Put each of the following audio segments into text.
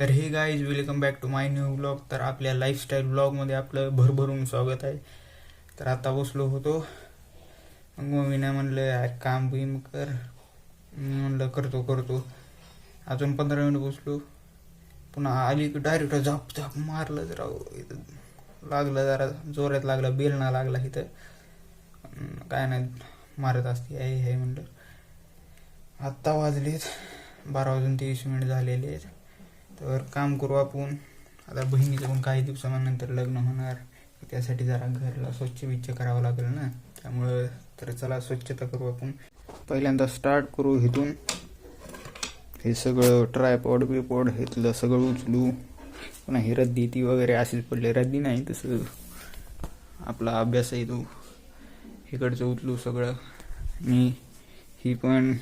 तर हे guys welcome back to my new blog तर आपल्या लाईफस्टाईल ब्लॉगमध्ये आपलं भरभरून स्वागत आहे. तर आता बसलो होतो. मग मम्मीने म्हणलं काम बिम कर. म्हणलं करतो करतो. अजून पंधरा मिनिट बसलो. पुन्हा आली की डायरेक्ट झाप झाप मारलं जरा इथं लागलं जरा जोरात लागलं बेलना लागला इथं. काय नाही मारत असते आहे हे म्हणलं. आत्ता वाजलेत. बारा वाजून तेवीस मिनिट झालेले आहेत. तर काम करू आपण. आता बहिणीचं पण काही दिवसानंतर लग्न होणार. त्यासाठी जरा घरला स्वच्छ विच्छ करावं लागेल ना. त्यामुळं तर चला स्वच्छता करू आपण. पहिल्यांदा स्टार्ट करू इथून. हे सगळं ट्रायपॉड बिपॉड हेतलं सगळं उचलू. पुन्हा ही रद्दी ती वगैरे असेच पडले. रद्दी नाही तसं आपला अभ्यास आहे तो. इकडचं उचलू सगळं. आणि ही पण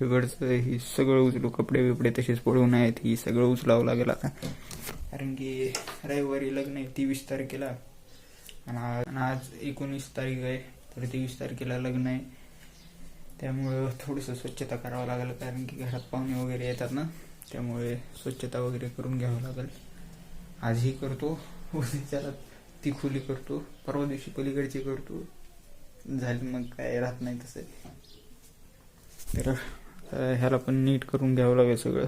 इकडचं ही सगळं उचलू कपडे बिपडे तसेच पडू आहेत ही सगळं उचलावं लागेल आता. कारण की रविवारी लग्न आहे तेवीस तारखेला. आणि आणि आज एकोणीस तारीख आहे तर तेवीस तारखेला लग्न आहे. त्यामुळं थोडंसं स्वच्छता करावं लागेल कारण की घरात पाहुणे वगैरे येतात ना त्यामुळे स्वच्छता वगैरे करून घ्यावं लागेल. आजही करतो उद्याच्याला ती खुली करतो परवा दिवशी पलीकडची करतो. झाली मग काय राहत नाही तसं. तर ह्याला पण नीट करून घ्यावं लागेल सगळं.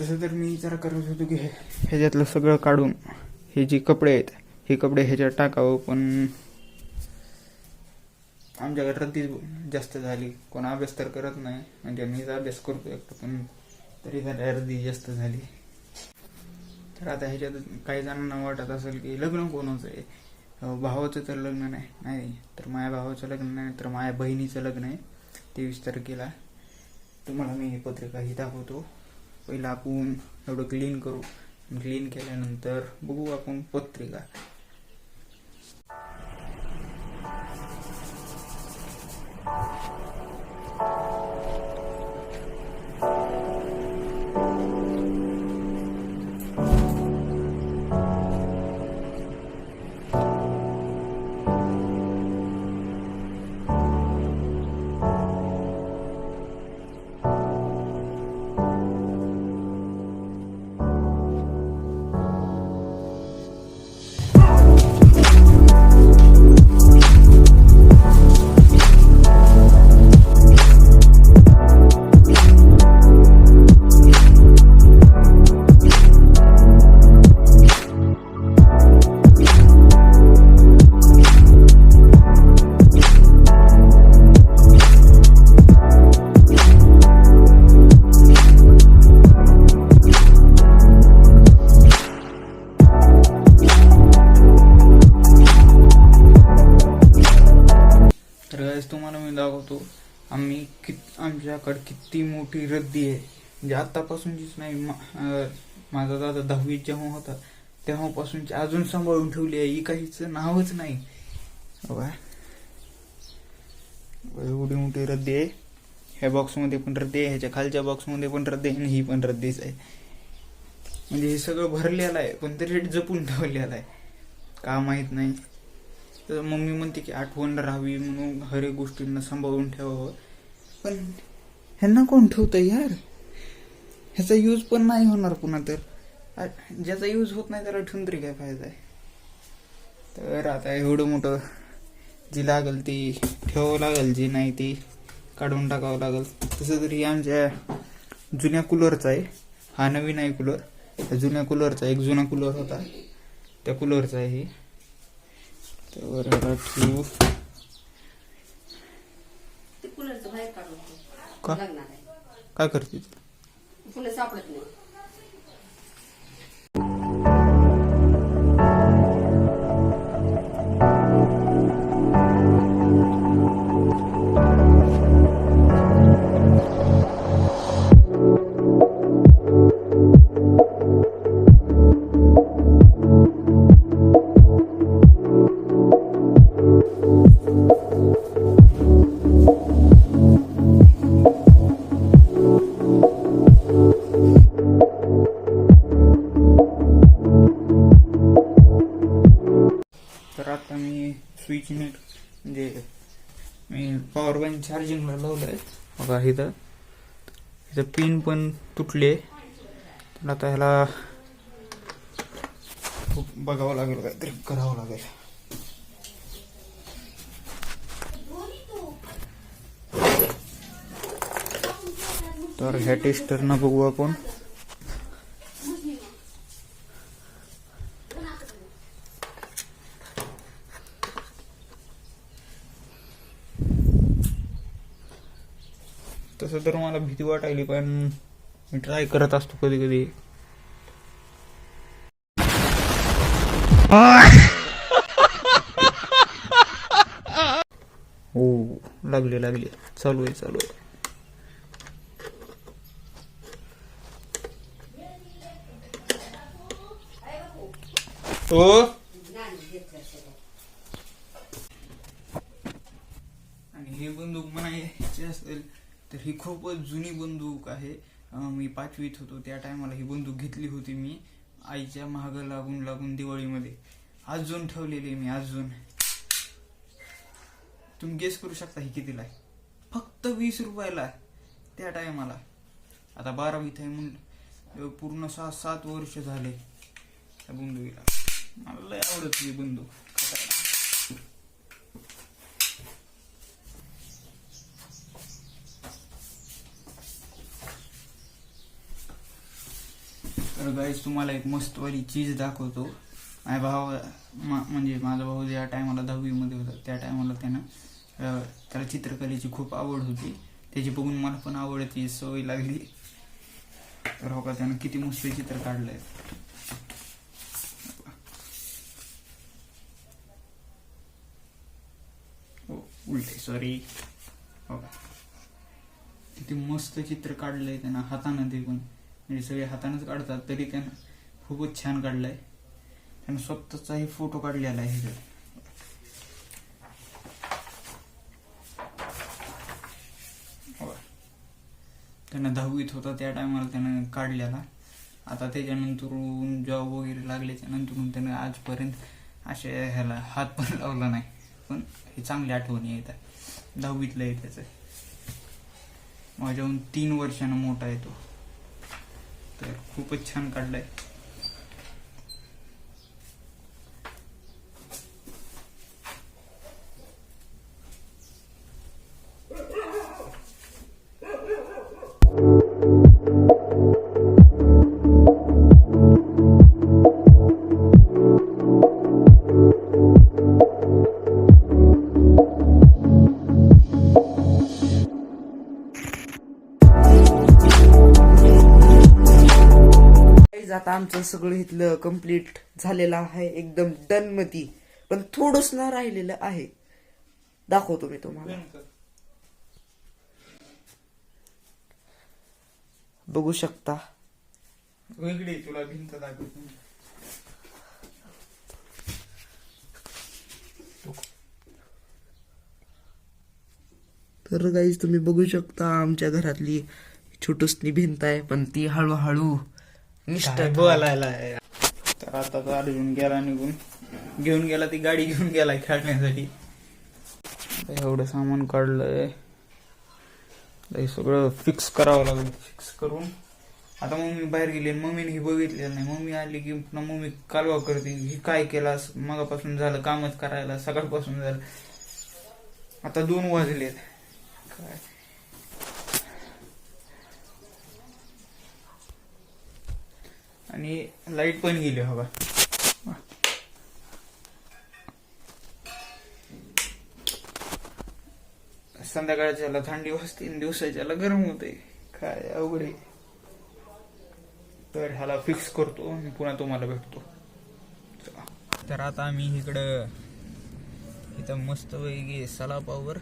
तसं तर मी विचार करत होतो की हे- ह्याच्यातलं सगळं काढून हे जे कपडे आहेत हे कपडे ह्याच्यात टाकावं पण आमच्याकडे रद्दी जास्त झाली. कोण अभ्यास तर करत नाही. म्हणजे मीच अभ्यास करतो एकटं पण तरी रद्दी जास्त झाली. तर आता ह्याच्यात काही जणांना वाटत असेल की लग्न कोणाचं आहे? भावाचं तर लग्न नाही नाही. तर माझ्या भावाचं लग्न नाही तर माझ्या बहिणीचं लग्न आहे. तेवीस तारखेला तुम्हाला मी ही पत्रिका ही दाखवतो. पहिलं आपण एवढं क्लीन करू. क्लीन केल्यानंतर बघू आपण पत्रिका. आमच्याकडे किती मोठी रद्दी आहे. म्हणजे आतापासूनचीच नाही मा- माझा दादा दहावीत जेव्हा होता तेव्हापासूनची अजून सांभाळून ठेवली आहे. ही काहीच नावच नाही. एवढी मोठी रद्दी आहे. ह्या बॉक्समध्ये पण रद्दी आहे ह्याच्या खालच्या बॉक्समध्ये पण रद्दी आहे आणि ही पण रद्दीच आहे. म्हणजे हे सगळं भरलेलं आहे पण तरी जपून ठेवलेलं आहे. का माहीत नाही. तर मम्मी म्हणते की आठवण राहावी म्हणून हर एक गोष्टींना सांभाळून ठेवावं. पण ह्यांना कोण ठेवतं यार? ह्याचा यूज पण नाही होणार पुन्हा तर. ज्याचा यूज होत नाही त्याला ठेवून तरी काय फायदा आहे? तर आता एवढं मोठं जी लागल ती ठेवावं लागेल जी नाही ती काढून टाकावं लागेल. तसं तरी आमच्या जुन्या कूलरचा आहे. हा नवीन आहे कूलर जुन्या कूलरचा एक जुना कूलर होता. त्या कूलरचा आहे. हे तर ठेवू. कूलरचं बाहेर काढून का? काय करते तू? कूलर सापडत नाही मी स्विच नेट म्हणजे मी पॉवर बँक चार्जिंगला लावलं आहे बघा इथं. इथं पिन पण तुटले तर आता ह्याला खूप बघावं लागेल काहीतरी करावं लागेल. तर ह्या टेस्टरनं बघू आपण तसं तर मला भीती वाटायली पण मी ट्राय करत असतो कधी कधी. हो लागले लागले. चालू आहे चालू आहे. हो? आणि हे बंदूक म्हणायचे असेल तर ही खूपच जुनी बंदूक आहे. मी पाचवीत होतो. त्या टायमाला ही बंदूक घेतली होती मी आईच्या महाग लागून लागून दिवाळीमध्ये. अजून ठेवलेली आहे मी अजून तुम्ही गेस करू शकता ही कितीला आहे. फक्त वीस रुपयाला त्या टायमाला आता बारावीत आहे म्हणलं पूर्ण सहा सात वर्ष झाले त्या बंदुकीला. मला लय आवडत ही बंदूक. तर गाईज तुम्हाला एक मस्तवाली चीज दाखवतो. माझ्या भाव मा- म्हणजे माझा भाऊ ज्या टायमाला दहावीमध्ये होता त्या टायमाला त्यानं त्याला चित्रकलेची खूप आवड होती. त्याची बघून मला पण आवडती सवय लागली. तर हो का त्यानं किती मस्त चित्र काढलंय. हो उलटे सॉरी हो का. किती मस्त चित्र काढलंय त्यानं हातानं ते पण म्हणजे सगळे हातानंच काढतात तरी त्यानं खूपच छान काढलाय. त्यानं स्वतःचाही फोटो काढलेला आहे त्यांना दहावीत होता त्या टायमाला त्यानं काढलेला. आता त्याच्यानंतर जॉब वगैरे लागल्याच्या नंतर त्यानं आजपर्यंत असे ह्याला हात पण लावला नाही. पण हे चांगली आठवणी येतात दहावीतलं आहे त्याचं. माझ्याहून तीन वर्षानं मोठा येतो तर खूपच छान काढलाय. आमचं सगळं इथलं कंप्लीट झालेलं आहे एकदम डन मती पण थोडंच ना राहिलेलं आहे. दाखवतो मी तुम्हाला. बघू शकता. वेगळी तुला भिंत दाखवतो. तर गाईज तुम्ही बघू शकता आमच्या घरातली छोटूसनी भिंत आहे पण ती हळूहळू निष्ठ बोलायला. तर आता तो अर्जुन गेला निघून. घेऊन गेला ती गाडी घेऊन गेला खेळण्यासाठी. एवढं सामान काढलंय. सगळं फिक्स करावं लागलं. फिक्स करून. आता मम्मी बाहेर गेली मम्मीने ही बघितलेलं नाही. मम्मी आली की पुन्हा मम्मी कालवा करते. ही काय केलास मगापासून झालं कामच करायला सकाळपासून झालं. आता दोन वाजलेत. काय? आणि लाइट पण गेली हवा. संध्याकाळच्याला थंडी वाजते आणि दिवसाच्याला गरम होते. काय अवघड तर ह्याला फिक्स करतो आणि पुन्हा तुम्हाला भेटतो. तर आता आम्ही इकडं इथं मस्त वेगळी सलापावर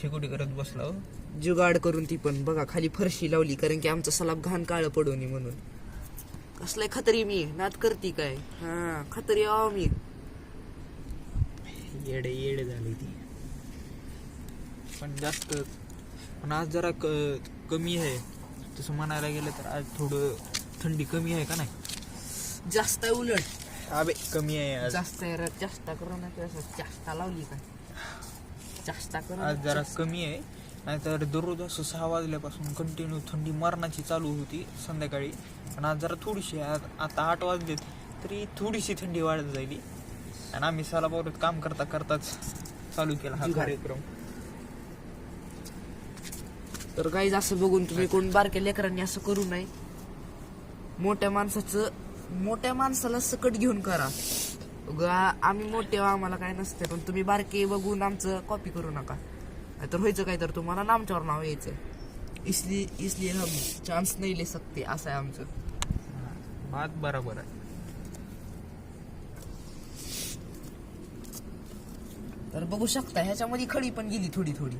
शेकोटी करत बसलो हो. जुगाड करून ती पण बघा खाली फरशी लावली कारण की आमचा सलाब घाण काळ पडू नये म्हणून. कसलाय खतरी मी नात करती काय? हा खतरी आहो मी. येडे येडे झाली ती. पण जास्त पण आज जरा क- कमी आहे. तसं म्हणायला गेलं तर आज थोडं थंडी कमी आहे का नाही? जास्त आहे उलट. अबे कमी आहे आज. जास्त आहे रे, जास्त करू नका असं जास्त लावली काय जास्त करू आज नका. जरा कमी आहे. नाहीतर दररोज असं सहा वाजल्यापासून कंटिन्यू थंडी मरणाची चालू होती संध्याकाळी. आणि आज जरा थोडीशी आता आठ वाजलेत तरी थोडीशी थंडी वाढत जाईल आणि आम्ही सालाबावरत काम करता करताच चालू केला हा कार्यक्रम. तर काही असं बघून तुम्ही कोण बारक्या लेकरांनी असं करू नये. मोठ्या माणसाचं मोठ्या माणसाला सकट घेऊन करा. आम्ही मोठे आम्हाला काय नसते पण तुम्ही बारके बघून आमचं कॉपी करू नका. नाहीतर व्हायचं काय तर तुम्हाला नामच्यावर नाव यायचं. इसलिए इसलिए हम. चान्स नाही ले सकते असं आहे आमचं. बात बरोबर आहे. तर बघू शकता ह्याच्यामध्ये खडी पण गेली थोडी थोडी.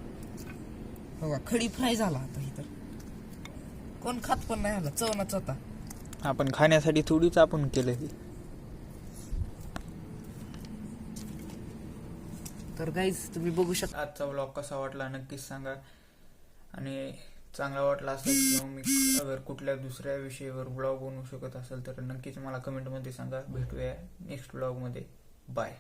बघा खडी फ्राय झाला आता ही तर कोण खात पण नाही आला चवनाच होता. आपण खाण्यासाठी थोडीच आपण केलं हे तर गाईज तुम्ही बघू शकता आजचा ब्लॉग कसा वाटला नक्कीच सांगा. आणि चांगला वाटला असेल किंवा मी अगर कुठल्या दुसऱ्या विषयावर ब्लॉग बनवू शकत असेल तर नक्कीच मला कमेंटमध्ये सांगा. भेटूया नेक्स्ट ब्लॉगमध्ये बाय